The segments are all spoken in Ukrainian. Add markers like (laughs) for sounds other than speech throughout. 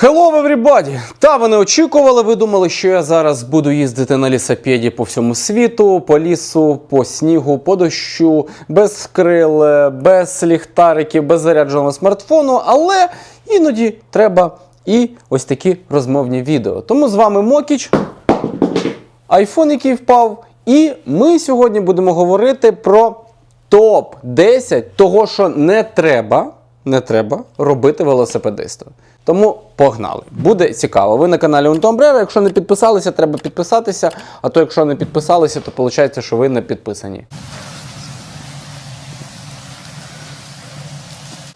Hello, everybody! Та ви не очікували, ви думали, що я зараз буду їздити на лісопеді по всьому світу, по лісу, по снігу, по дощу, без крил, е, без ліхтариків, без зарядженого смартфону, але іноді треба і ось такі розмовні відео. Тому з вами Мокіч, айфон, який впав, і ми сьогодні будемо говорити про топ-10 того, що не треба, не треба робити велосипедисту. Тому погнали. Буде цікаво. Ви на каналі Унтомбрера. Якщо не підписалися, треба підписатися. А то якщо не підписалися, то виходить, що ви не підписані.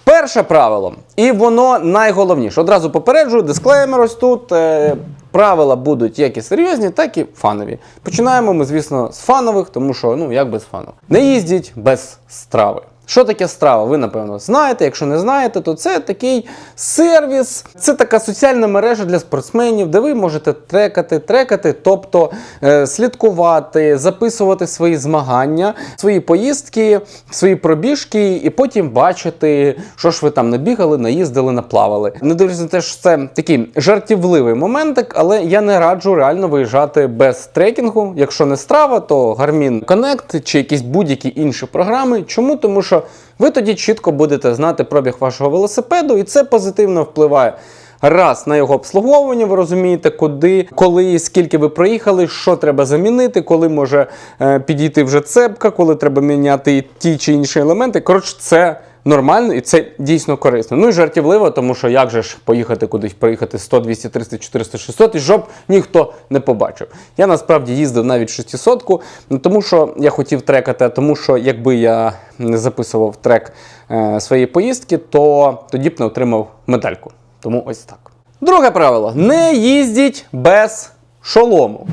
Перше правило, і воно найголовніше. Одразу попереджую, дисклеймер ось тут. Е, правила будуть як і серйозні, так і фанові. Починаємо ми, звісно, з фанових, тому що ну як без фану. Не їздіть без страви. Що таке страва? Ви напевно знаєте. Якщо не знаєте, то це такий сервіс, це така соціальна мережа для спортсменів, де ви можете трекати, трекати, тобто е, слідкувати, записувати свої змагання, свої поїздки, свої пробіжки, і потім бачити, що ж ви там набігали, наїздили, наплавали. Не дивлячись на те, що це такий жартівливий моментик, але я не раджу реально виїжджати без трекінгу. Якщо не страва, то Garmin Connect чи якісь будь-які інші програми. Чому? Тому що ви тоді чітко будете знати пробіг вашого велосипеду, і це позитивно впливає. Раз на його обслуговування, ви розумієте, куди, коли, скільки ви проїхали, що треба замінити, коли може е, підійти вже цепка, коли треба міняти ті чи інші елементи. Коротше, це нормально і це дійсно корисно. Ну і жартівливо, тому що як же ж поїхати кудись, проїхати 100, 200, 300, 400, 600, і щоб ніхто не побачив. Я насправді їздив навіть 600, ну, тому що я хотів трекати, а тому що якби я не записував трек е, своєї поїздки, то тоді б не отримав медальку. Тому ось так. Друге правило: не їздіть без шолому.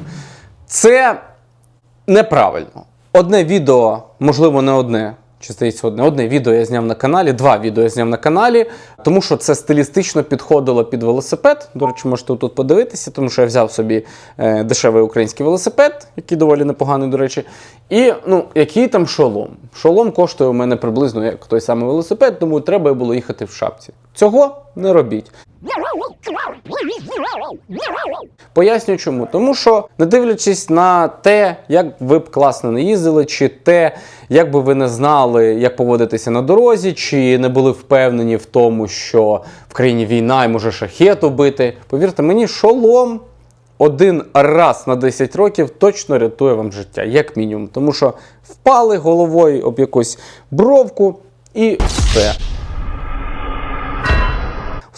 Це неправильно. Одне відео, можливо, не одне. Чи здається, одне одне відео я зняв на каналі, два відео я зняв на каналі, тому що це стилістично підходило під велосипед. До речі, можете тут подивитися, тому що я взяв собі е, дешевий український велосипед, який доволі непоганий, до речі. І ну, який там шолом? Шолом коштує у мене приблизно як той самий велосипед, тому треба було їхати в шапці. Цього не робіть. Поясню чому. Тому що, не дивлячись на те, як ви б класно не їздили, чи те, як би ви не знали, як поводитися на дорозі, чи не були впевнені в тому, що в країні війна і може шахет убити. Повірте мені, шолом один раз на 10 років точно рятує вам життя, як мінімум. Тому що впали головою об якусь бровку і все.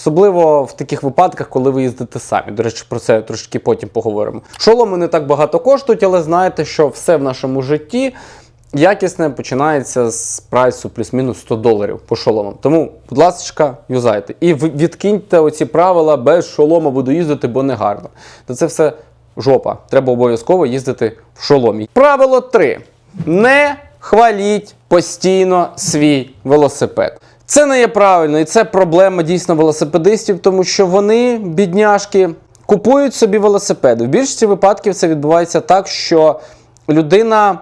Особливо в таких випадках, коли ви їздите самі. До речі, про це трошки потім поговоримо. Шоломи не так багато коштують, але знаєте, що все в нашому житті якісне починається з прайсу плюс-мінус 100 доларів по шоломам. Тому, будь ласка, юзайте. І відкиньте оці правила без шолома буду їздити, бо не гарно. Та це все жопа. Треба обов'язково їздити в шоломі. Правило 3. Не хваліть постійно свій велосипед. Це не є правильно, і це проблема дійсно велосипедистів, тому що вони, бідняшки, купують собі велосипеди. В більшості випадків це відбувається так, що людина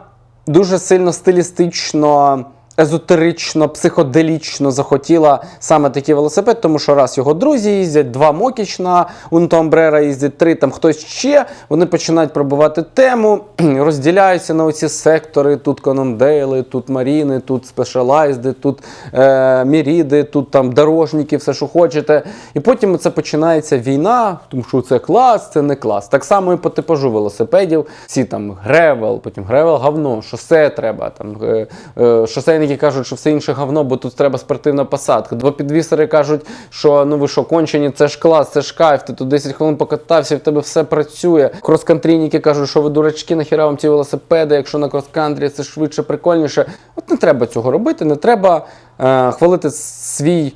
дуже сильно стилістично, езотерично, психоделічно захотіла саме такий велосипед, тому що раз його друзі їздять, два мокіч на Унтомбрера їздять, три там хтось ще. Вони починають пробивати тему, (clears throat) розділяються на оці сектори. Тут Канондейли, тут Маріни, тут спешалайзди, тут е, Міріди, тут там дорожники, все, що хочете. І потім це починається війна, тому що це клас, це не клас. Так само і по типажу велосипедів. Всі там гревел, потім гревел говно, шосе треба. Там е, е, шосейники кажуть, що все інше говно, бо тут треба спортивна посадка. Двопідвісери кажуть, що ну ви що, кончені, це ж клас, це ж кайф, ти тут 10 хвилин покатався, в тебе все працює. Крос-кантрійники кажуть, що ви дурачки, нахіра вам ці велосипеди, якщо на крос-кантрі це швидше, прикольніше. От не треба цього робити, не треба е, хвалити свій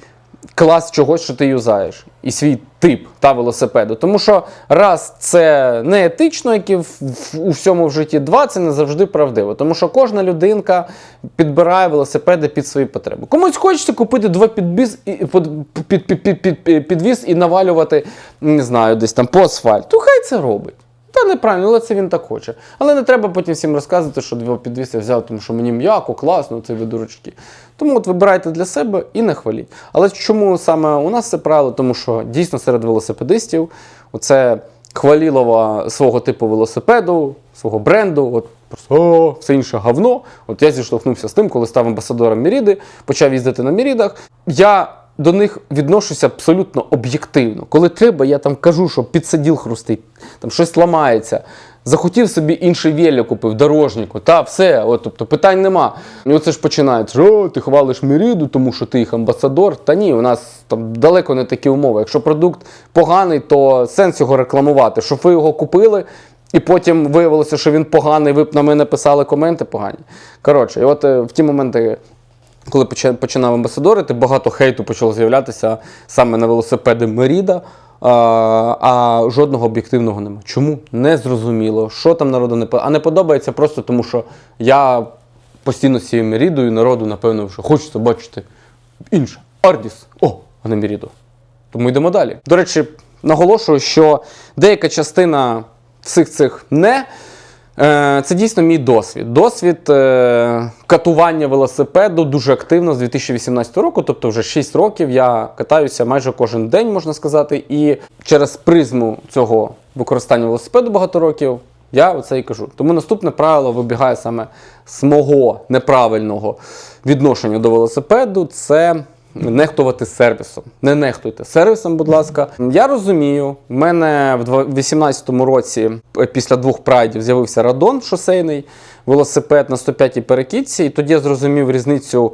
клас чогось, що ти юзаєш, і свій тип та велосипеду. Тому що раз це не етично, як і в, в, у всьому в житті, два це не завжди правдиво. Тому що кожна людинка підбирає велосипеди під свої потреби. Комусь хочеться купити два підбіз під, під, під, під, підвіз і навалювати, не знаю, десь там по асфальту. Хай це робить. Та неправильно, але це він так хоче. Але не треба потім всім розказувати, що його підвісив взяв, тому що мені м'яко, класно, це ви дурачки. Тому от вибирайте для себе і не хваліть. Але чому саме у нас це правило? Тому що дійсно серед велосипедистів оце хвалілова свого типу велосипеду, свого бренду, от просто «О, все інше говно. От я зіштовхнувся з тим, коли став амбасадором Міріди, почав їздити на Мірідах. Я до них відношуся абсолютно об'єктивно. Коли треба, я там кажу, що підсиділ хрустить, там щось ламається. Захотів собі інший велик купив, дорожнику, та все, от, тобто питань нема. І оце ж починають, о, ти хвалиш Міріду, тому що ти їх амбасадор. Та ні, у нас там далеко не такі умови. Якщо продукт поганий, то сенс його рекламувати. Щоб ви його купили, і потім виявилося, що він поганий, ви б на мене писали коменти погані. Коротше, і от е, в ті моменти, коли починав амбасадорити, багато хейту почало з'являтися саме на велосипеди Меріда. А, жодного об'єктивного нема. Чому? Не зрозуміло. Що там народу не подобається. А не подобається просто тому, що я постійно з цією Мерідою народу, напевно, вже хочеться бачити інше. Ардіс. О, а не Меріду. Тому йдемо далі. До речі, наголошую, що деяка частина всіх цих не. Е, Це дійсно мій досвід. Досвід е, катування велосипеду дуже активно з 2018 року, тобто вже 6 років я катаюся майже кожен день, можна сказати. І через призму цього використання велосипеду багато років я оце і кажу. Тому наступне правило вибігає саме з мого неправильного відношення до велосипеду. Це нехтувати сервісом. Не нехтуйте сервісом, будь ласка. Я розумію, в мене в 2018 році, після двох прайдів, з'явився радон шосейний велосипед на 105-й перекидці, і тоді я зрозумів різницю.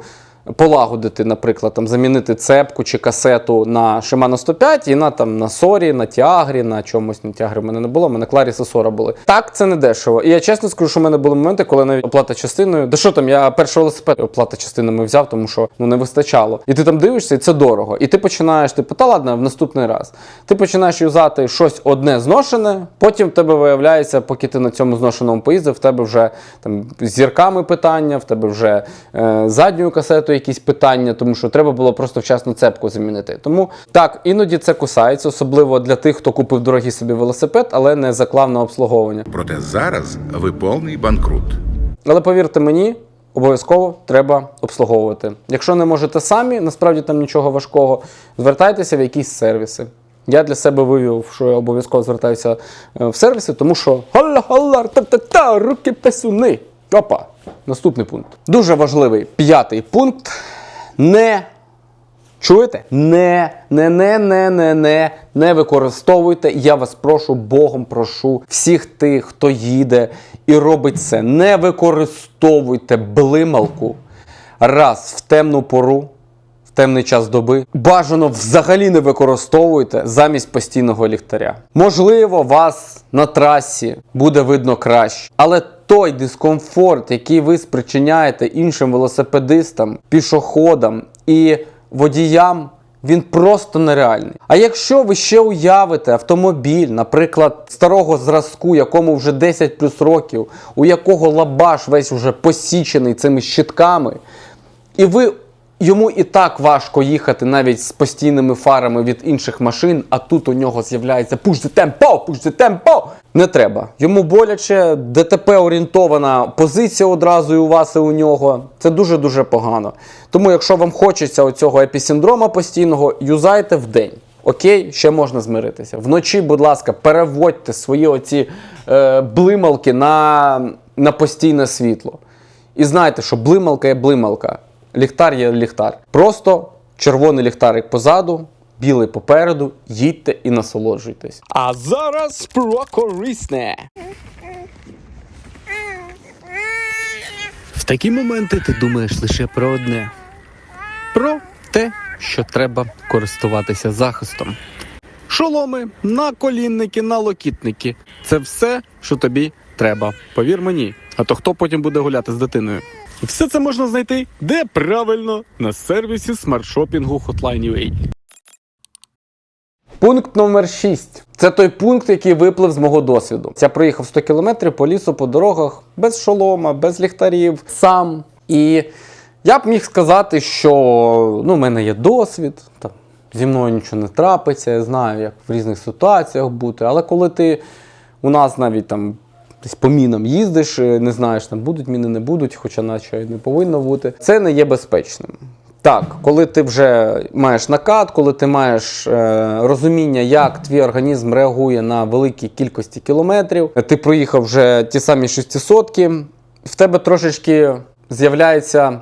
Полагодити, наприклад, там, замінити цепку чи касету на Shimano 105 і на там на Сорі, на Тіагрі, на чомусь на Тіагрі в мене не було, в мене Кларіс і Сора були. Так, це не дешево. І я чесно скажу, що в мене були моменти, коли навіть оплата частиною. Да що там, я перший велосипед оплата частинами взяв, тому що ну не вистачало. І ти там дивишся, і це дорого. І ти починаєш, типу, та ладно, в наступний раз. Ти починаєш юзати щось одне зношене, потім в тебе виявляється, поки ти на цьому зношеному поїздив, в тебе вже там зірками питання, в тебе вже е, задньою касетою якісь питання, тому що треба було просто вчасно цепку замінити. Тому так, іноді це кусається, особливо для тих, хто купив дорогий собі велосипед, але не заклав на обслуговування. Проте зараз ви повний банкрут. Але повірте мені, обов'язково треба обслуговувати. Якщо не можете самі, насправді там нічого важкого, звертайтеся в якісь сервіси. Я для себе вивів, що я обов'язково звертаюся е, в сервіси, тому що халла-халла, та-та-та, руки песюни. Опа. Наступний пункт. Дуже важливий п'ятий пункт. Не Чуєте? Не, не, не, не, не, не, не використовуйте. Я вас прошу, Богом прошу всіх тих, хто їде і робить це. Не використовуйте блималку раз в темну пору, темний час доби. Бажано взагалі не використовуйте замість постійного ліхтаря. Можливо, вас на трасі буде видно краще, але той дискомфорт, який ви спричиняєте іншим велосипедистам, пішоходам і водіям, він просто нереальний. А якщо ви ще уявите автомобіль, наприклад, старого зразку, якому вже 10 плюс років, у якого лабаш весь уже посічений цими щитками, і ви йому і так важко їхати навіть з постійними фарами від інших машин, а тут у нього з'являється push the tempo, push the tempo. Не треба. Йому боляче, ДТП орієнтована позиція одразу і у вас і у нього. Це дуже-дуже погано. Тому, якщо вам хочеться оцього епісиндрома постійного, юзайте в день. Окей, ще можна змиритися. Вночі, будь ласка, переводьте свої оці е, блималки на, на постійне світло. І знайте, що блималка є блималка, ліхтар є ліхтар. Просто червоний ліхтарик позаду, білий попереду, їдьте і насолоджуйтесь. А зараз про корисне. В такі моменти ти думаєш лише про одне: Про те, що треба користуватися захистом. Шоломи, наколінники, налокітники це все, що тобі треба. Повір мені. А то хто потім буде гуляти з дитиною? І все це можна знайти де правильно на сервісі смартшопінгу Hotline UA. Пункт номер 6. Це той пункт, який виплив з мого досвіду. Я проїхав 100 кілометрів по лісу, по дорогах, без шолома, без ліхтарів, сам. І я б міг сказати, що ну, в мене є досвід, там, зі мною нічого не трапиться, я знаю, як в різних ситуаціях бути. Але коли ти У нас навіть там десь по мінам їздиш, е, не знаєш, там будуть міни, не будуть, хоча наче не повинно бути. Це не є безпечним. Так, коли ти вже маєш накат, коли ти маєш е, розуміння, як твій організм реагує на великі кількості кілометрів, ти проїхав вже ті самі 600 в тебе трошечки з'являється.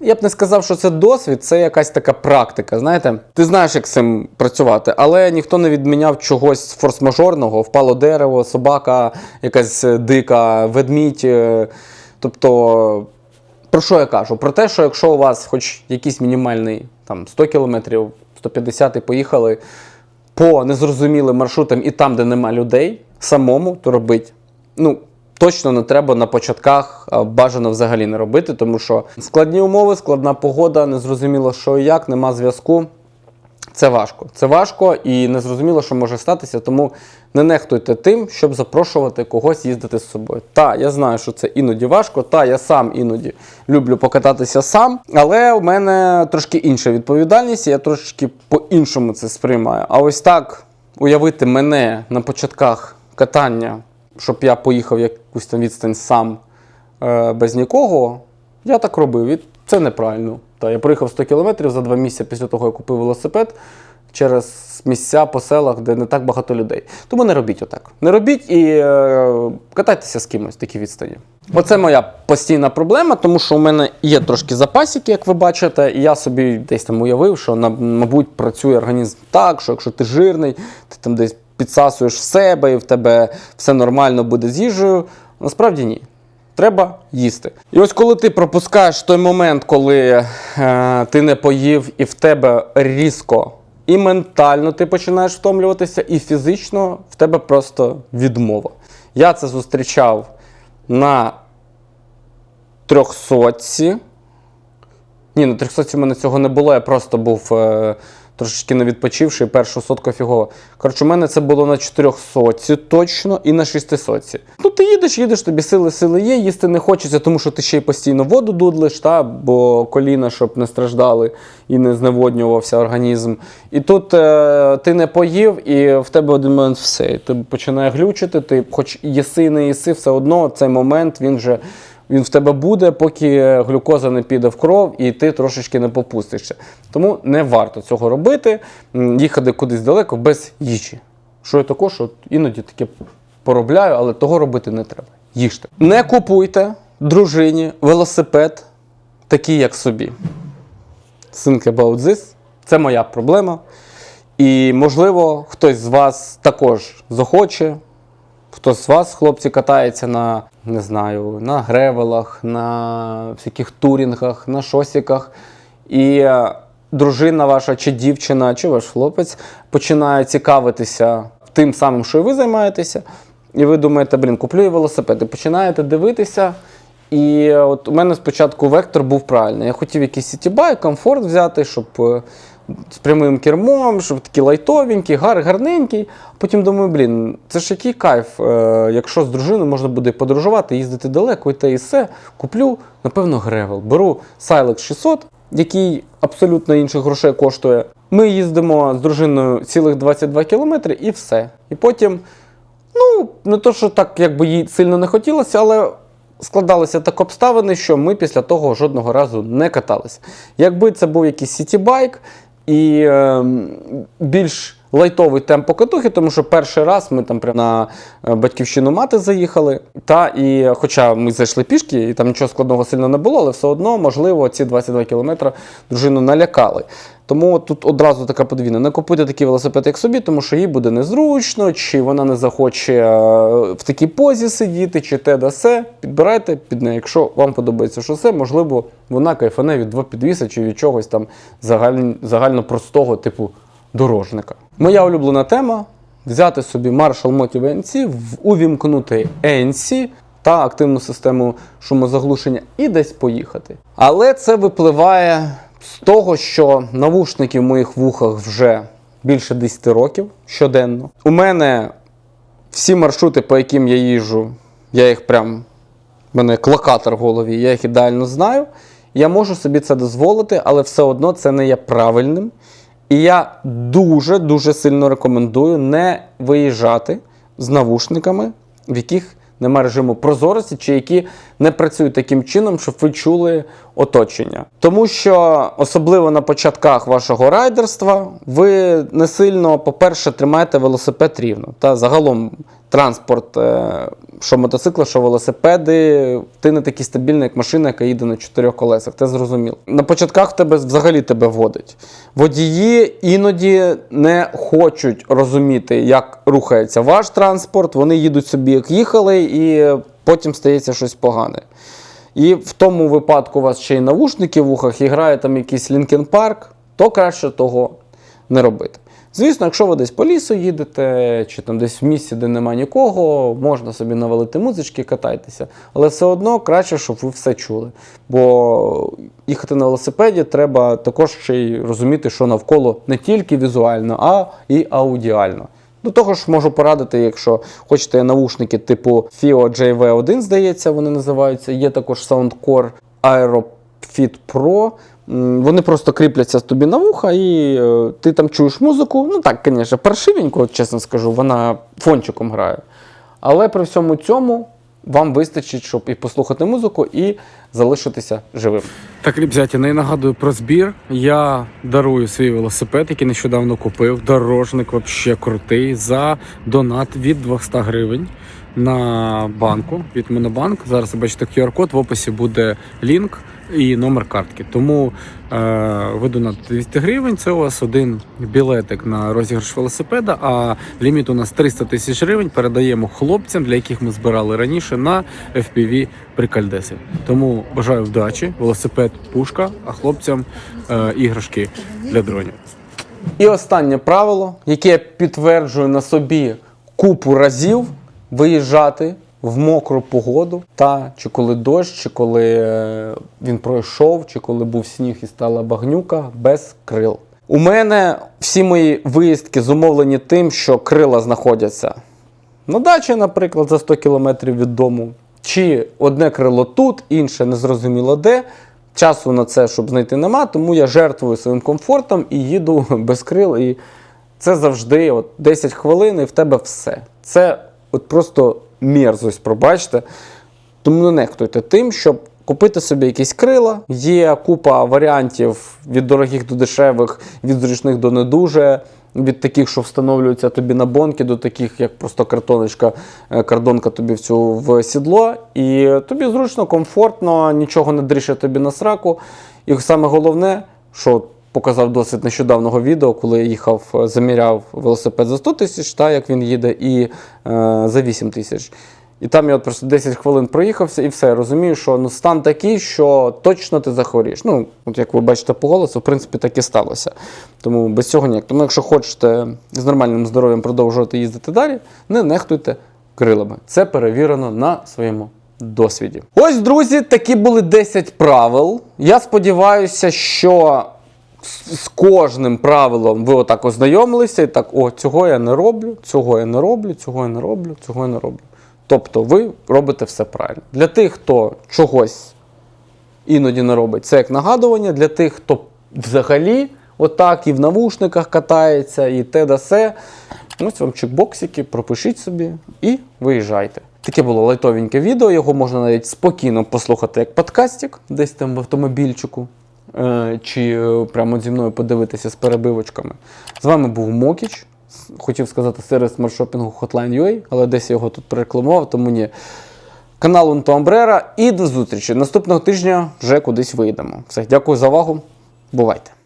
Я б не сказав, що це досвід, це якась така практика. Знаєте, ти знаєш, як з цим працювати, але ніхто не відміняв чогось форс-мажорного, впало дерево, собака, якась е, дика, ведмідь. е, Тобто, про що я кажу? Про те, що якщо у вас хоч якийсь мінімальний там 100 кілометрів, 150 і поїхали по незрозумілим маршрутам і там, де нема людей, самому, то робить. Ну, точно не треба на початках бажано взагалі не робити, тому що складні умови, складна погода, незрозуміло, що і як, нема зв'язку. Це важко. Це важко і незрозуміло, що може статися, тому не нехтуйте тим, щоб запрошувати когось їздити з собою. Та, я знаю, що це іноді важко, та я сам іноді люблю покататися сам, але у мене трошки інша відповідальність, і я трошки по-іншому це сприймаю. А ось так уявити мене на початках катання, щоб я поїхав якусь там відстань сам е, без нікого, я так робив. І це неправильно. Та, я проїхав 100 кілометрів за два місяці після того, як купив велосипед через місця по селах, де не так багато людей. Тому не робіть отак. Не робіть і е, катайтеся з кимось такі відстані. Оце моя постійна проблема, тому що у мене є трошки запасики, як ви бачите, і я собі десь там уявив, що мабуть працює організм так, що якщо ти жирний, ти там десь підсасуєш в себе і в тебе все нормально буде з їжею. Насправді ні. Треба їсти. І ось коли ти пропускаєш той момент, коли е, ти не поїв, і в тебе різко і ментально ти починаєш втомлюватися, і фізично в тебе просто відмова. Я це зустрічав на трьохсотці. Ні, на 300 в мене цього не було, я просто був е, трошечки не відпочивши, першу сотку фігово. Коротше, у мене це було на 400 точно і на 600. Ну, ти їдеш, їдеш, тобі сили, сили є, їсти не хочеться, тому що ти ще й постійно воду дудлиш, та, бо коліна, щоб не страждали і не зневоднювався організм. І тут е, ти не поїв, і в тебе один момент все. Ти починає глючити, ти хоч їси не їси, все одно цей момент він вже він в тебе буде, поки глюкоза не піде в кров, і ти трошечки не попустишся. Тому не варто цього робити, їхати кудись далеко без їжі. Що я також от іноді таке поробляю, але того робити не треба. Їжте. Не купуйте дружині велосипед, такий, як собі. About this. Це моя проблема. І, можливо, хтось з вас також захоче. Хтось з вас, хлопці, катається на, не знаю, на гревелах, на всяких турінгах, на шосіках. І е, дружина ваша, чи дівчина, чи ваш хлопець починає цікавитися тим самим, що і ви займаєтеся. І ви думаєте, блін, куплю я велосипед. І починаєте дивитися. І е, от у мене спочатку вектор був правильний. Я хотів якийсь сітібайк, комфорт взяти, щоб е, з прямим кермом, щоб такий лайтовенький, гар, гарненький. Потім думаю, блін, це ж який кайф, е, якщо з дружиною можна буде подорожувати, їздити далеко і те і все. Куплю, напевно, гревел. Беру Silex 600, який абсолютно інших грошей коштує. Ми їздимо з дружиною цілих 22 кілометри і все. І потім, ну, не то, що так, якби їй сильно не хотілося, але складалися так обставини, що ми після того жодного разу не каталися. Якби це був якийсь сітібайк і е, більш лайтовий темп покатухи, тому що перший раз ми там прямо на е, батьківщину мати заїхали. Та і хоча ми зайшли пішки, і там нічого складного сильно не було, але все одно, можливо, ці 22 кілометри дружину налякали. Тому тут одразу така подвійна. Не купуйте такий велосипед, як собі, тому що їй буде незручно, чи вона не захоче е, в такій позі сидіти, чи те да се. Підбирайте під неї. Якщо вам подобається шосе, можливо, вона кайфане від двопідвіса чи від чогось там загально, загально простого типу дорожника. Моя улюблена тема взяти собі Marshall Motive ANC, увімкнути ANC та активну систему шумозаглушення і десь поїхати. Але це випливає з того, що навушники в моїх вухах вже більше 10 років щоденно. У мене всі маршрути, по яким я їжджу, я їх прям. в мене як локатор в голові, я їх ідеально знаю. Я можу собі це дозволити, але все одно це не є правильним. І я дуже-дуже сильно рекомендую не виїжджати з навушниками, в яких немає режиму прозорості, чи які не працюють таким чином, щоб ви чули оточення. Тому що особливо на початках вашого райдерства ви не сильно, по-перше, тримаєте велосипед рівно. Та загалом транспорт, е, що мотоцикли, що велосипеди, ти не такий стабільний, як машина, яка їде на чотирьох колесах. Це зрозуміло. На початках тебе взагалі тебе вводить. Водії іноді не хочуть розуміти, як рухається ваш транспорт. Вони їдуть собі, як їхали, і потім стається щось погане. І в тому випадку у вас ще й навушники в ухах і грає там якийсь Linkin Park, то краще того не робити. Звісно, якщо ви десь по лісу їдете, чи там десь в місці, де немає нікого, можна собі навалити музички, катайтеся. Але все одно краще, щоб ви все чули. Бо їхати на велосипеді треба також ще й розуміти, що навколо не тільки візуально, а і аудіально. До того ж, можу порадити, якщо хочете навушники типу FIO JV1, здається, вони називаються. Є також Soundcore AeroFit Pro. Вони просто кріпляться тобі на вуха, і е, ти там чуєш музику. Ну так, звісно, паршивенько, чесно скажу, вона фончиком грає. Але при всьому цьому вам вистачить, щоб і послухати музику, і залишитися живим. Так, ребзяті, не нагадую про збір. Я дарую свій велосипед, який нещодавно купив. Дорожник вообще крутий за донат від 200 гривень на банку від Монобанк. Зараз бачите QR-код, в описі буде лінк і номер картки. Тому е, ви донатите 200 гривень. Це у вас один білетик на розіграш велосипеда. А ліміт у нас 300 тисяч гривень. Передаємо хлопцям, для яких ми збирали раніше на FPV прикальдеси. Тому бажаю вдачі, велосипед пушка, а хлопцям е, іграшки для дронів. І останнє правило, яке я підтверджую на собі купу разів виїжджати в мокру погоду, та чи коли дощ, чи коли е, він пройшов, чи коли був сніг і стала багнюка без крил. У мене всі мої виїздки зумовлені тим, що крила знаходяться на дачі, наприклад, за 100 кілометрів від дому. Чи одне крило тут, інше незрозуміло де. Часу на це, щоб знайти нема, тому я жертвую своїм комфортом і їду (laughs) без крил. І це завжди от 10 хвилин і в тебе все. Це от просто мерзость, пробачте. Тому не нехтуйте тим, щоб купити собі якісь крила. Є купа варіантів від дорогих до дешевих, від зручних до не дуже. Від таких, що встановлюються тобі на бонки, до таких, як просто картоночка, е, кардонка тобі в цю в сідло. І тобі зручно, комфортно, нічого не дріше тобі на сраку. І саме головне, що показав досить нещодавнього відео, коли їхав, е, заміряв велосипед за 100 тисяч, та як він їде, і е, за 8 тисяч. І там я от просто 10 хвилин проїхався, і все. Я розумію, що ну, стан такий, що точно ти захворієш. Ну, от як ви бачите по голосу, в принципі, так і сталося. Тому без цього ніяк. Тому якщо хочете з нормальним здоров'ям продовжувати їздити далі, не нехтуйте крилами. Це перевірено на своєму досвіді. Ось, друзі, такі були 10 правил. Я сподіваюся, що з кожним правилом ви отак ознайомилися і так, о, цього я не роблю, цього я не роблю, цього я не роблю, цього я не роблю. Тобто ви робите все правильно. Для тих, хто чогось іноді не робить, це як нагадування. Для тих, хто взагалі отак і в навушниках катається, і те да се. Ось вам чекбоксики, пропишіть собі і виїжджайте. Таке було лайтовеньке відео, його можна навіть спокійно послухати як подкастик, десь там в автомобільчику, чи е, прямо зі мною подивитися з перебивочками. З вами був Мокіч. Хотів сказати сервіс смартшопінгу Hotline.ua, але десь я його тут перекламував, тому ні. Канал Унто Амбрера. І до зустрічі. Наступного тижня вже кудись вийдемо. Все, дякую за увагу. Бувайте!